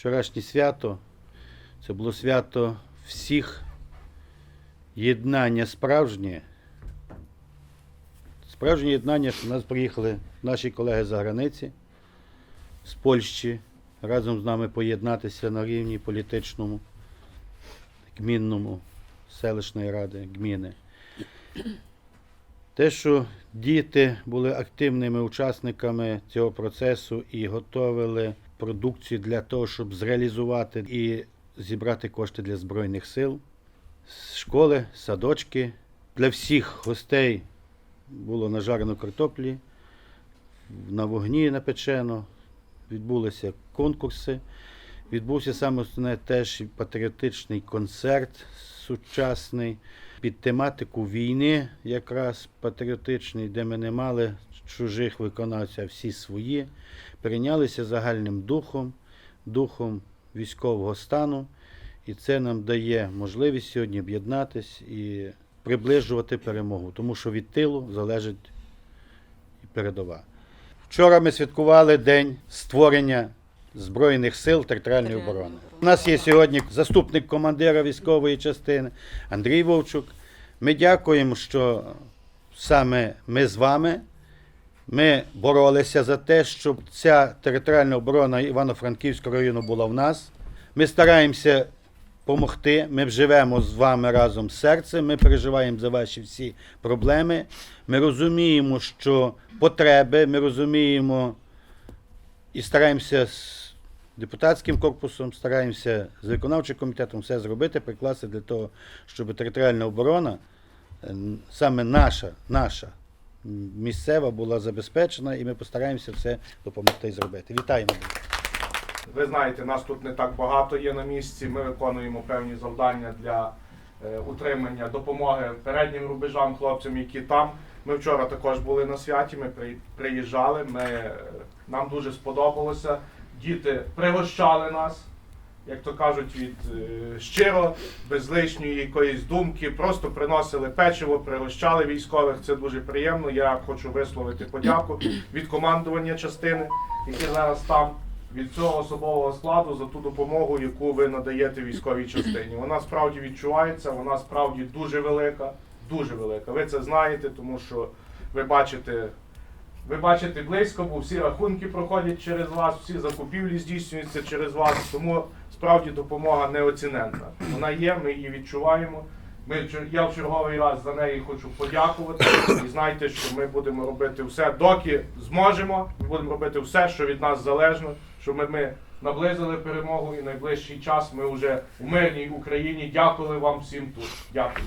Вчорашнє свято це було свято всіх єднання справжнє. Справжнє єднання, що нас приїхали наші колеги за границі з Польщі разом з нами поєднатися на рівні політичному, гмінному, селищної ради, гміни. Те, що діти були активними учасниками цього процесу і готовили продукцію для того, щоб зреалізувати і зібрати кошти для Збройних сил, школи, садочки. Для всіх гостей було нажарено картоплі, на вогні напечено, відбулися конкурси. Відбувся саме основне теж патріотичний концерт сучасний під тематику війни, якраз патріотичний, де ми не мали чужих виконавців, а всі свої, перейнялися загальним духом, духом військового стану. І це нам дає можливість сьогодні об'єднатись і приближувати перемогу, тому що від тилу залежить і передова. Вчора ми святкували День створення Збройних сил територіальної оборони. оборони. У нас є сьогодні заступник командира військової частини Андрій Вовчук. Ми дякуємо, що саме ми з вами. Ми боролися за те, щоб ця територіальна оборона Івано-Франківського району була в нас. Ми стараємося допомогти. Ми живемо з вами разом з серцем. Ми переживаємо за ваші всі проблеми. Ми розуміємо, що потреби, ми розуміємо і стараємося з депутатським корпусом, стараємося з виконавчим комітетом все зробити, прикласти для того, щоб територіальна оборона, е, саме наша, наша місцева була забезпечена, і ми постараємося все допомогти і зробити. Вітаємо! Ви знаєте, нас тут не так багато є на місці. Ми виконуємо певні завдання для е, утримання допомоги переднім рубежам хлопцям, які там. Ми вчора також були на святі. Ми приїжджали. Ми, нам дуже сподобалося. Діти пригощали нас, як то кажуть, від е, щиро, без лишньої якоїсь думки. Просто приносили печиво, пригощали військових. Це дуже приємно. Я хочу висловити подяку від командування частини, які зараз там від цього особового складу за ту допомогу, яку ви надаєте військовій частині. Вона справді відчувається, вона справді дуже велика, дуже велика. Ви це знаєте, тому що ви бачите. Ви бачите близько, бо всі рахунки проходять через вас, всі закупівлі здійснюються через вас. Тому справді допомога неоціненна. Вона є, ми її відчуваємо. Ми, я в черговий раз за неї хочу подякувати. І знайте, що ми будемо робити все, доки зможемо. Ми будемо робити все, що від нас залежно, щоб ми, ми наблизили перемогу і найближчий час ми вже у мирній Україні. Дякую вам всім тут. Дякую.